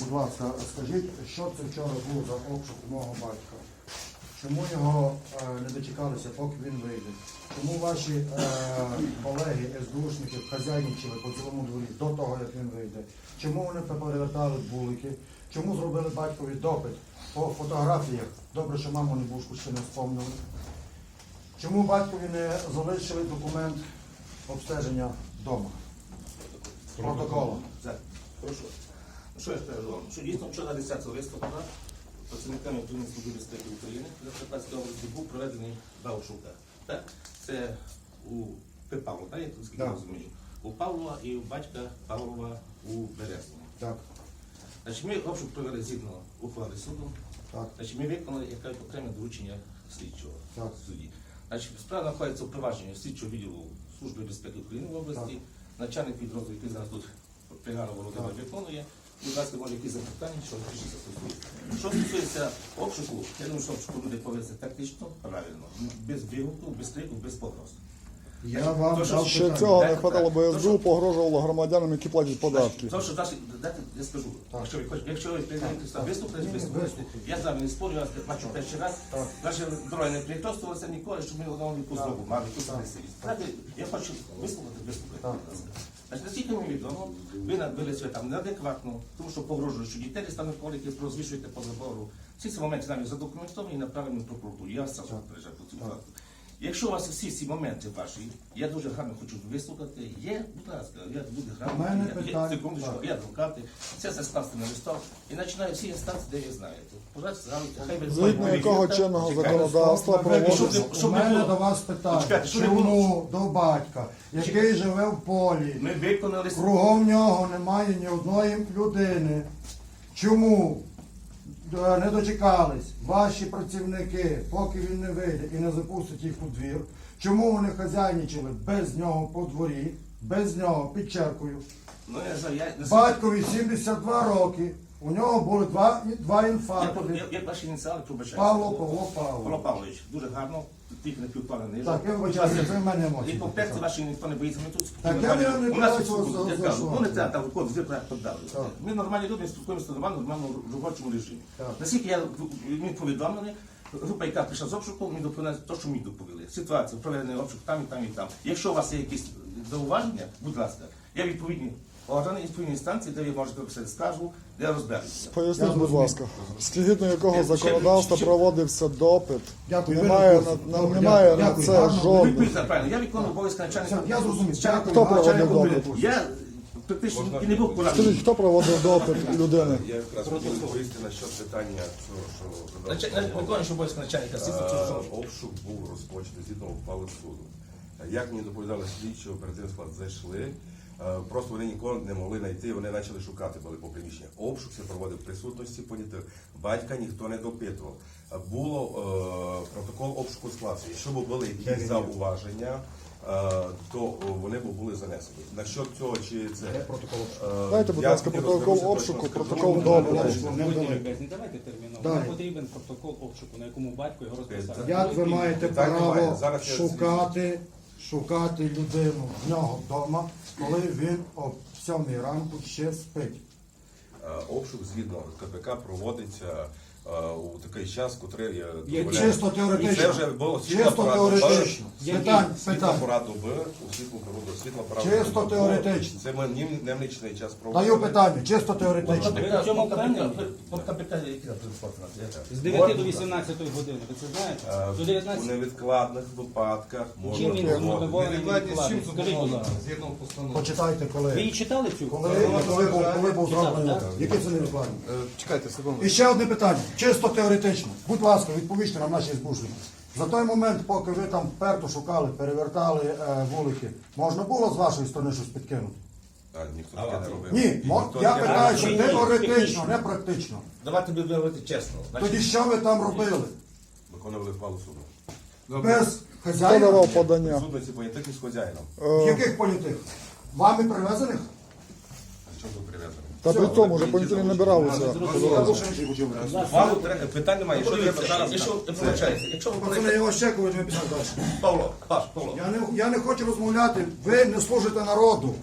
Будь ласка, скажіть, що це вчора був за обшук мого батька? Чому його е, не дочекалися, поки він вийде? Чому ваші е, колеги, СБУшники, хазяйничали по цілому дворі до того, як він вийде? Чому вони перевертали булики? Чому зробили батькові допит по фотографіях? Добре, що маму не бушку ще не вспомнили. Чому батькові не залишили документ обстеження вдома? Протоколу. Так, Прошу. Що я скажу вам? Що дійсно вчора 10 листопада працівниками Служби безпеки України Закарпатської області був проведений два обшука. Так, це у. Павло, так, я тут скільки розумію. У Павлова і у батька Павлова у Березному. Так, Значить, ми обшук провели згідно ухвали суду. так, Значить, ми виконали яке окреме доручення слідчого Так. судді. Значить, справа знаходиться у провадженні слідчого відділу Служби безпеки України в області. Начальник відрозділу, який зараз тут Пригара Володимир виконує. Будь ласка, може якісь запитання, що стосується. Що стосується обшуку, я думаю, що обшуку люди повести тактично, правильно, без бігунку, без крику, без погроз. Я вам То, що дав Ще цього не хватало, бо. СБУ погрожувало громадянам, які платять податки. То, що дати, дати, я скажу, якщо ви хочете, якщо ви прийдете сюди виступити, виступите. Я з вами не спорю, я вас бачу перший раз. Наші дороги не прихтостувалися ніколи, щоб ми одного якусь Так. злобу мали, якусь агресивність. Я хочу вислухати, будь ласка. Значить, наскільки мені відомо, ви надбили себе там неадекватно, тому що погрожують, що дітей стануть поліки, розвішуєте по забору. Всі ці моменти нами задокументовані і направлені в прокуратуру. Я сам попереджаю по Так. факту. Якщо у вас всі ці моменти ваші, я дуже гарно хочу вислухати. Є, будь ласка, я буду У грамотний, мене я- так. є адвокати, це все скласти на листок і починаю всі інстанції, де ви знаєте. Пожалуйста, хай ви Згідно якого чинного законодавства проводиться. У мене до вас питання. Чому до батька, який живе в полі, кругом нього немає ні одної людини? Чому не дочекались ваші працівники, поки він не вийде і не запустить їх у двір? Чому вони хазяйничали без нього по дворі, без нього, підчеркую? Ну, я знаю, я Батькові 72 роки, у нього були два, два Я, інфаркти. я, я ваші ініціали пробачаю. Павло Павло Павло Павло. Павлович, дуже гарно, тільки не півпала. Так, я вибачаюся, це в мене емоції. І по перці ваші ніхто не боїться, ми тут Так, я не- не У нас бачу тут, за- я за кажу, що. ну не треба там звір проект подали. Так. Ми нормальні люди, ми спілкуємося нормально, в робочому режимі. Так. Наскільки я мені повідомлений, група, яка прийшла з обшуку, мені доповіли те, що мені доповіли. Ситуація, проведений обшук там і там і там. Якщо у вас є якісь зауваження, будь ласка, я відповідні органи, відповідні інстанції, де ви можете написати скаргу, де я. Поясніть, будь ласка, згідно якого Я законодавства проводився допит, Дякую, немає на на. Добре, немає дякую, на дякую. це Гарно. Ви жодних. відповідайте правильно, я виконую обов'язки начальника. Я зрозумів. Дякую. Хто Начальник проводив кабінету. допит? Я практично і не був Скажіть, поранений. хто проводив допит людини? Я якраз хотів відповісти на що питання, цього, що задав Павло. обов'язки начальника слідства. що? Е, Обшук був розпочатий згідно ухвали суду. Е, Як мені доповідали слідчі, оперативний склад зайшли. Е, Просто вони нікого не могли знайти, вони почали шукати були по приміщенню. Обшук це проводив в присутності понятих. Батька ніхто не допитував. Е, Було е, протокол обшуку складся. Якщо б були якісь зауваження, е, то е, вони б були занесені. Насчет цього чи це протокол е, Дайте, будь ласка, протокол обшуку, протокол Ну, Не вдали. любезні, давайте терміново. Нам потрібен протокол обшуку, на якому батько його розписав. Як ви маєте право Зараз шукати, шукати людину в нього вдома, коли він о 7 ранку ще спить? Е, Обшук згідно КПК проводиться у такий час, котрий я Є дозволяю. Чисто теоретично. Це вже було Чисто теоретично. Питань, світла питань. пора доби, у світлу пору до світла пора Чисто доби. теоретично. Це ми нім- немлічний час проводимо. Даю питання, чисто теоретично. В цьому впевнені? По КПК, які З 9 до 18 години, ви це знаєте? Е, До У 19 невідкладних випадках можна Чим він проводити. змотивований невідкладний? Скажіть, будь ласка. Згідно постанови. Почитайте, Ви коли. її читали цю? Коли, коли, був, коли був зроблений Так. Які це невідкладні? Е, Чекайте секунду. І ще одне питання, чисто теоретично. Будь ласка, відповісти нам наші збушники. За той момент, поки ви там вперто шукали, перевертали е, вулики, можна було з вашої сторони щось підкинути? А, ніхто таке не робив. Ні, мо- ніхто я таке не питаю, робив. що теоретично, не практично. Давайте будемо говорити чесно. Значить, Тоді що ви там робили? Виконували ухвалу суду. Без Хто хазяїна? давав подання? Судниці понятих із хазяїном. Яких понятих? Вами привезених? А що тут прив'язано? Та при тому вже поняття не набиралися. Мало треба, питань немає. Що треба зараз? Якщо ви вибачаєте, якщо ви Пацани, я вас чекаю, ви писати далі. Павло, Паш, Павло, Я не, я не хочу розмовляти, ви не служите народу.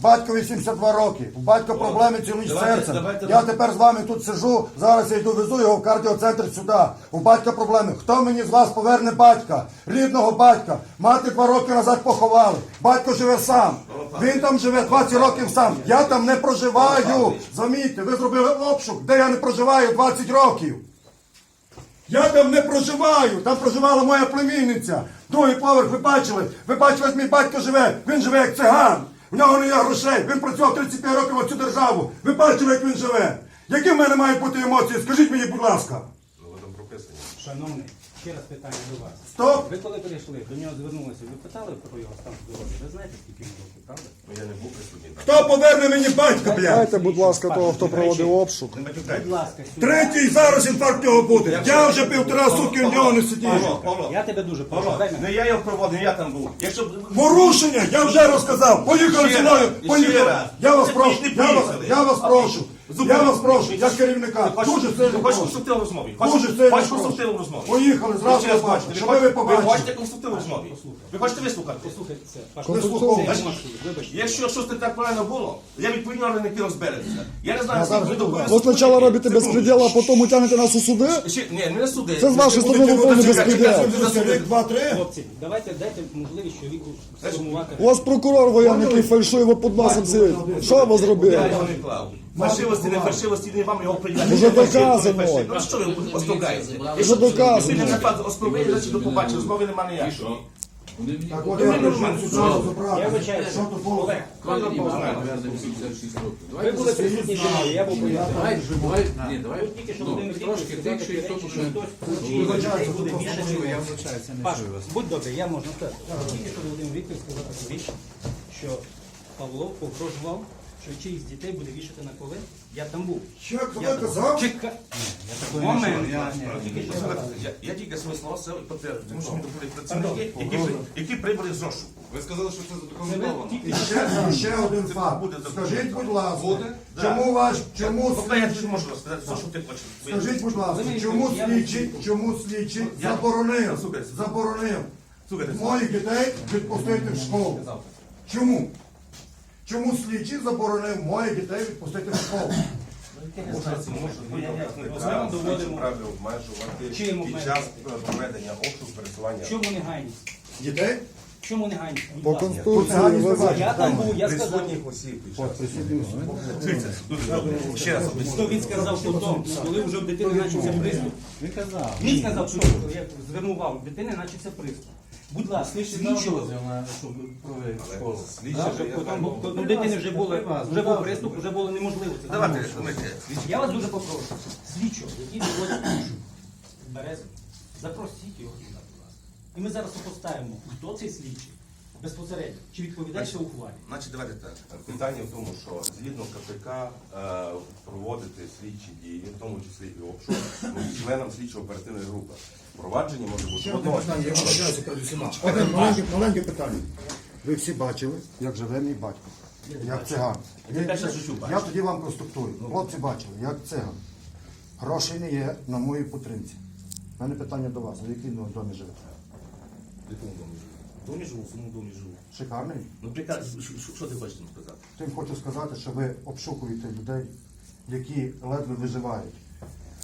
Батькові 72 роки. У батька проблеми ніч з давайте- серцем. давайте- Я тепер з вами тут сижу. Зараз я йду везу його в кардіоцентр сюди. У батька проблеми. Хто мені з вас поверне батька? Рідного батька. Мати два роки назад поховали. Батько живе сам. Він там живе 20 років сам. Я там не проживаю. Замітьте, ви зробили обшук, де я не проживаю 20 років. Я там не проживаю, там проживала моя племінниця. Другий поверх, ви бачили, ви бачили, як мій батько живе. Він живе як циган. У нього не є грошей. Він працював 35 років на цю державу. Ви бачите, як він живе. Які в мене мають бути емоції? Скажіть мені, будь ласка. Ну, там прописані. Шановний, ще раз питання до вас. Стоп! Ви коли прийшли, до нього звернулися, ви питали про його стан здоров'я? Ви знаєте, скільки йому років, правда? Ну, я не був присутній. Хто поверне мені батька, блядь? Дайте, будь ласка, того, хто проводив обшук. Не. Будь ласка, сюди. Третій зараз інфаркт його буде. Я вже півтора сутки в нього не сидів. Павло, Павло, Я тебе дуже прошу, Павло, дай мене. не я його проводив, я там був. Якщо б- Порушення, я вже розказав. Поїхали Ще зі мною. раз, ще Поїхали. раз. Я вас Це прошу, не я вас, поїхали. я вас прошу. Я вас прошу, я керівника. Дуже сильно Хочеш прошу. конструктивну розмові? Дуже сильно хочеш прошу. конструктивну розмові? Поїхали, зразу я бачу. Щоб ви Ви побачили. хочете конструктивну розмові? Ви хочете вислухати? Послухайте це. Паш, вибачте. Якщо щось не так правильно було, я відповідні органи, які розбереться. Я не знаю, скільки ви буду. Ви спочатку робите безпреділ, а потім утягнете нас у суди? Ще- Ні, не суди. Це з вашої сторони повний безпреділ. чекайте, ви засудите. Рік, два, три. Хлопці, давайте дайте можливість чоловіку сформувати. У вас прокурор воєнний, який фальшує ви під носом сидить. Що ви Я його не клав. Фальшивості, не фальшивості, не вам його прийняти. Вже доказано. Ну що ви оскорбляєте? Вже доказано. Якщо не напад оскорблення, значить до побачення, розмови нема ніякої. Так от я прийшов сюди забрати. Я вибачаюся. Що тут було? Олег, ви були присутні зі мною, я був пояснив. Давай, давай, ні, давай. Тільки що Ну, Володимир трошки тихше, і сказав то, що... речі, що хтось чиїх дітей буде більше, Я це не чую вас. будь добрий, я можна сказати. Тільки що Володимир Вікторович сказав таку річ, що Павло погрожував, що чиїх дітей буде вішати на коли. Я там був. Що, хто казав? Чекай. Момент. Я, я тільки свої слова це підтверджую, тому що ми були працівники, які, при- які прибули з розшуку. Ви сказали, що це задокументовано. І ще, ще один факт. буде Скажіть, будь ласка, Да. чому ваш, чому я слідчий, не можу розказати, все, що ти хочеш. скажіть, будь ласка, чому я- слідчий, чому слідчий Я- заборонив, Слухайте. заборонив Слухайте, моїх дітей відпустити в школу? Чому? Чому слідчий заборонив моїх дітей відпустити в школу? Ми доводимо. праві обмежувати Чим під час проведення обшуку пересування. Чому негайність? Дітей? Чому негайність? Будь По ласка. конституції ви Я там був, я сказав. Присутніх осіб під час. Дивіться, дуже добре. Ще раз. Що він сказав потім, коли вже в дитини почався приступ. Він казав. Він сказав, що звернув увагу, в дитини почався приступ. Будь ласка, слідчого. в дитини вже було, вже був приступ, вже було неможливо це. Давайте, давайте. Я вас дуже попрошу, слідчого, який доводить душу Березу, запросіть його сюди, будь ласка. І ми зараз сопоставимо, хто цей слідчий безпосередньо, чи відповідається ухвалі. Значить, давайте так. Питання в тому, що згідно КПК е, проводити слідчі дії, в тому числі і обшук, ну, членам слідчої оперативної групи. Провадження може бути Ще одне одного. питання, я вибачаюся перед усіма. Одне маленьке, маленьке питання. Ви всі бачили, як живе мій батько, як циган. Я бачу. Тоді вам конструктую. Хлопці бачили, як циган. Грошей не є на моїй підтримці. У мене питання до вас, в якій домі живете? В якому домі живу? В домі живу, в своєму домі живу. Шикарний? Ну, приказ, що- що- що ти хочеш нам сказати? Тим хочу сказати, що ви обшукуєте людей, які ледве виживають,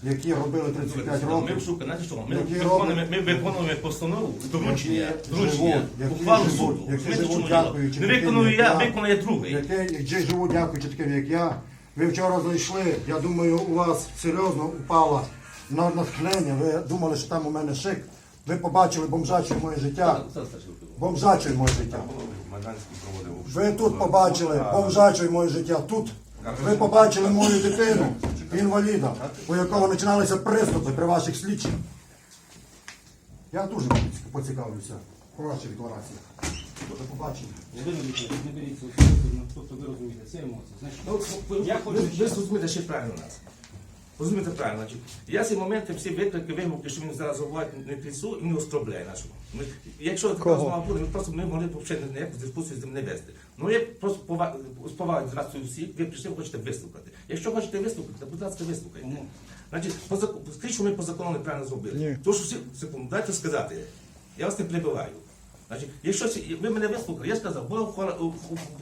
які робили 35 Ми років. знаєте що? Ми Які виконуємо, ми виконуємо постанову, доручення, Які доручення, живуть, які ухвалу живуть, суду. які Знаєте, живуть, чому діло? дякуючи Не таким, виконую як я, я. виконує другий. Яке, які живуть, дякуючи таким, як я. Ви вчора зайшли, я думаю, у вас серйозно упало на натхнення. Ви думали, що там у мене шик. Ви побачили бомжаче моє життя. Бомжаче моє життя. Майданський проводив обшук. Ви тут побачили бомжаче моє життя. Тут. Ви побачили мою дитину, інваліда, у якого починалися приступи при ваших слідчих. Я дуже поцікавлюся по вашій декларації. До побачення. Володимир Вікторович, не беріться особисто, тобто ви розумієте, це емоції. Значить, Ну, Я хочу ви зрозумієте ще правильно нас. Розумієте правильно, значить, я ці моменти, всі виклики, вигуки, що він зараз говорить не трясу і не оскорбляє нашу. Ми, якщо така розмова буде, ми просто ми могли б взагалі ніяку дискусію з ним не вести. Ну я просто пова- з поваги з вас всіх, ви прийшли, хочете вислухати. Якщо хочете вислухати, то, будь ласка, вислухайте. Значить, скажіть, що ми по закону неправильно зробили. Ні. То, що всі, секунду, дайте сказати, я вас не перебиваю. Значить, якщо ви мене вислухали, я сказав, була у- у-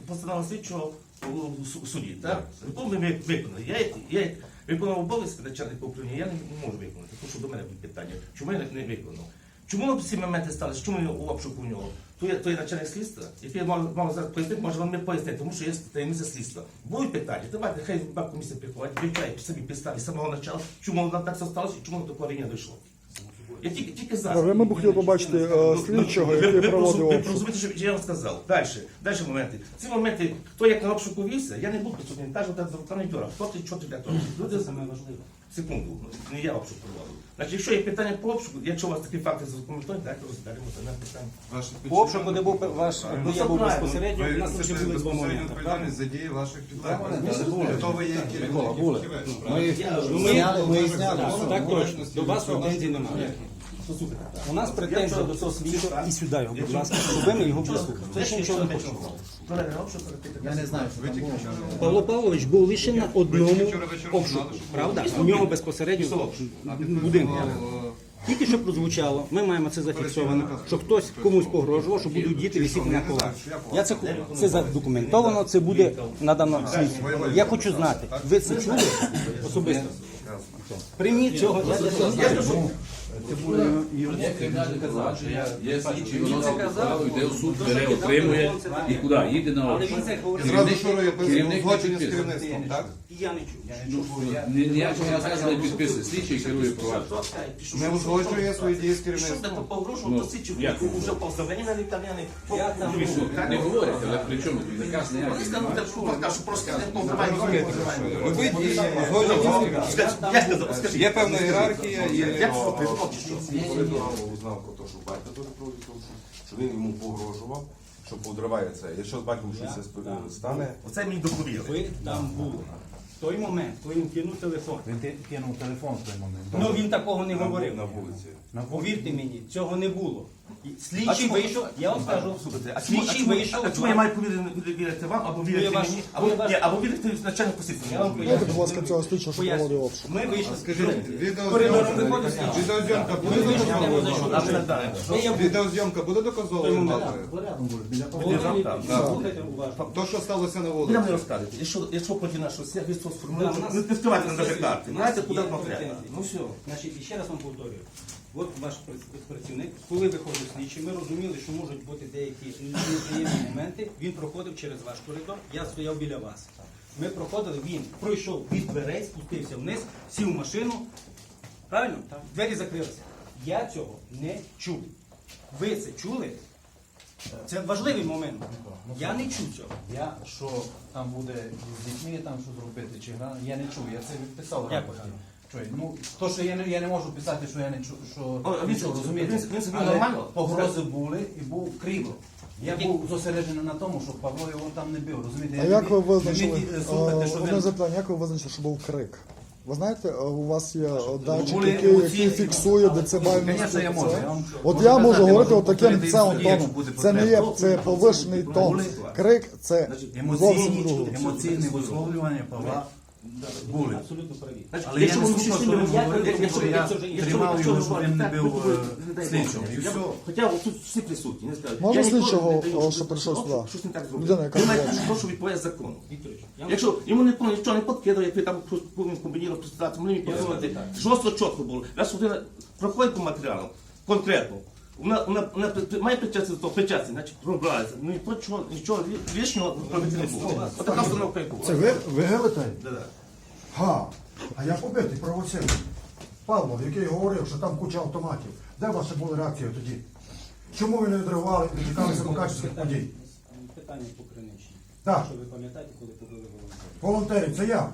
постанова слідчого у су- суді, так? Яку ми виконали. Я, я виконав обов'язки начальника управління, я не можу виконати, тому що до мене питання, чому я не, виконав. Чому ці моменти сталися? Чому я у обшуку в нього? То є, то є начальник слідства, який мав, мав зараз пояснити, може вам не пояснити, тому що є таємниця слідства. Будуть питання, давайте, хай комісія приходить, вивчає самі підстави з самого начала, чому воно так все сталося і чому до такого рівня дійшло. Я тільки, тільки зараз. Ми б хотіли побачити е, слідчого, який проводив розум- Ви розумієте, що я вам сказав. Далі, далі моменти. Ці моменти, хто як на обшуку вівся, я не буду присутній, так, так, за руками дьора. Хто ти, що ти для того? Люди Саме важливе. Секунду, не я обшук проводив. Значить, якщо є питання по обшуку, якщо у вас такі факти запам'ятають, дайте розглянемо це на питання. Ваших По обшуку, де був ваш, де я був безпосередньо, у Ви нас вже були два безпосередню моменти. відповідальність за дії ваших підлеглих. Хто ви є керівник? Ми керівник? Ну, ми, зняли. так точно. До вас претензій немає. У нас претензія до цього слідчого і сюди його, будь ласка, щоб ми його прислухали. Це ще нічого не обшук, Я не знаю, що Ви там було. Павло Павлович був лише на одному обшуку, правда? У нього безпосередньо будинку. Тільки що прозвучало, ми маємо це зафіксовано, що хтось комусь погрожував, що будуть діти висіти на колах. Я це, це задокументовано, це буде надано слідчим. Я хочу знати, ви це чули? Особисто? Прийміть цього. Я слідчий, воно йде суд, бере, отримує і куди? Їде на Але він це говорив. Зразу шурує керівник злочині з підписує. керівництвом, так? І я не чув. Ну, ні- Ніякого наказу не підписує. Слідчий керує провадженням. Не узгоджує свої дії з керівництвом. то як? вже на. Я там Не говорять, але при чому? Наказ ніякий. немає. що не. Я сказав. Є певна ієрархія, є Як що, ти що? Коли Павло узнав про те, що батько теж проводить що він йому погрожував, що подриває це. Якщо з батьком щось стане, Оце мій доповіли. Ви там були. В той момент, коли він кинув телефон. Він кинув телефон в той момент. Ну він такого не говорив. на вулиці. Повірте мені, цього не було. Слідчий вийшов, я вам скажу, Слухайте, а чому, а слідчий чому, вийшов. а чому я маю повірити вірити вам, або вірити ваш- мені, ви або, ваш- ні, або вірити начальнику слідства? Я вам Дайте, будь ласка, цього слідчого, що Поясню. проводив обшук. Ми вийшли. Скажіть, Коридором відеозйомка виходить слідчий. відеозйомка буде Я не доказовою? зайшов. А ви не? Відеозйомка буде? Слухайте уважно. То, що сталося на Ви нам не вулиці. розкажете. Якщо, якщо проти нашого свят, ви це Да, у нас- не нам у даже карти. Знаєте, куди воно треба. Ну все. Значить, і ще раз вам повторюю. От ваш працівник, коли виходив слідчий, ми розуміли, що можуть бути деякі неприємні моменти. Він проходив через ваш коридор, я стояв біля вас. Ми проходили, він пройшов від дверей, спустився вниз, сів в машину. Правильно? Двері закрилися. Я цього не чув. Ви це чули? Це важливий момент. Я не чув цього. Я що там буде з дітьми, там що зробити, чи гра, я не чую, я це відписав. Як рапорті. Погано? Ну, то, що я не, я не можу писати, що я не чую, що О, він нічого, розумієте? він- він собі Але? Погрози були і був криво. Я був зосереджений на тому, що Павло його там не бив, розумієте? А Я як не ви не визначили? міг, е, е, що Одне він... запитання, як ви визначили, що був крик? Ви знаєте, е, у вас є е, датчик, Були який, який фіксує децибельну Звісно, я можу. Я вам От я можу говорити отаким якщо тоном. Це не є це повишений тон. Крик це зовсім Емоційні, друге. емоційні висловлювання Павла були. Абсолютно праві. Але я якщо не слухав, що він говорив, тому що я тримав його, щоб він не бив, е, ви- ви- слідчого. І все. Хоча тут всі присутні, не скажу. Можна Я ніколи слідчого, не що прийшов сюди? Щось не так зробив. Людина, яка Він має прошу відповідати закону. Якщо йому не нічого не подкидає, як ви там комбінірно представити, мені показувати. Жорстко чітко було. Раз людина проходить по матеріалам, конкретно, вона, вона, вона при- має причастя до того, причастя, значить пробирається. Ну і то, чого, нічого лишнього робити не було. От така установка і була. Це ви, ви гелите? Да-да. Га. А я побитий, провоцирований. Павлов, який говорив, що там куча автоматів. Де ваші були реакції тоді? Чому ви не відреагували і дочекалися Мукачівських подій? Питання по Криничі. Так. Що ви пам'ятаєте, коли побили волонтерів? Волонтерів, це я.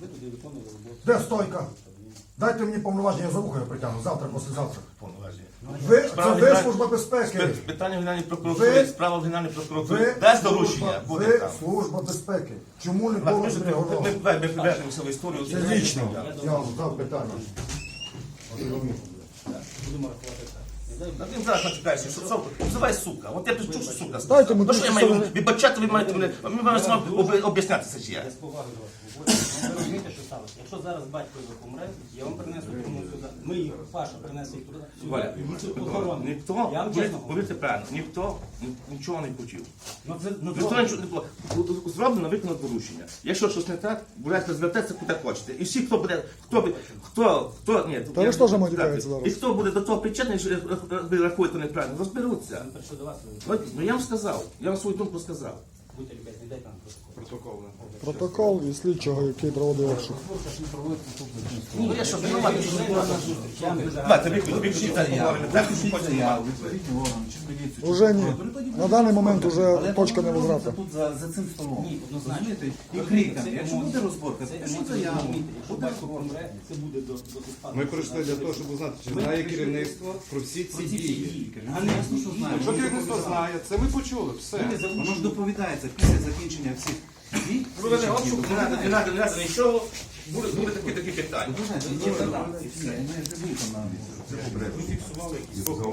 Ви туди виконували роботу. Де стойка? Дайте мені повноваження за вухо, я притягну. Завтра, післязавтра. Повноваження. Ви, це Справа ви Генеральної- служба безпеки. Пи- Питання в Генеральній прокуратурі, Ви- справа в Генеральній прокуратурі. Ви Дасть служба, доручення, буде ви там. служба безпеки. Чому не Ми було ми- відреагували? ми- ми ввержемося в історію. Це лічно. Я вам задав питання. Будемо рахувати так. А Він зараз почекаєш, що це називай сука. От я причу, що сука. Дайте ми Ну що я тут маю сторони. вибачати, ви маєте мене, ми маємо з вами об'яснятися чи я. Я з поваги до вас. Ну, Ви розумієте, що сталося? Якщо зараз батько його помре, я вам принесу тому сюди. Ми їх, Паша принесе їх туди. Валя, сюди. Охорони. ніхто, Я вам чесно повірте, говорю. повірте правильно, ніхто ні- нічого не хотів. Ну, це, ну, Ніхто добре. нічого не було. Зроблено виконано порушення. Якщо щось не так, будете звертатися куди хочете. І всі, хто буде, хто би- хто, хто, ні, Та ви я- ж теж матюкаєтеся зараз. І хто буде до того причетний, що ви рахуєте неправильно, розберуться. До вас, Ну, Ну я вам сказав, я вам свою думку сказав. будьте любезні, дайте нам протокол. Протокол. Протокол і слідчого, який проводив обшук. Ну я що, що. Я що. Уже ні. На даний момент уже точка невозврату. Тут за, за цим столом. Ні, однозначно. І Це емоції. Якщо буде розборка, Це пишіть емоції, заяву. розумієте. Якщо помре, це буде до, до спадку. Ми прийшли для того, щоб узнати, чи знає керівництво про всі ці дії. А не ясно, що знає. Якщо керівництво знає, це ми почули, все. Воно ж доповідається після закінчення всіх. Провели обшук, не треба, не треба, не треба нічого. Буде, буде такі, такі питання. Ми на місці.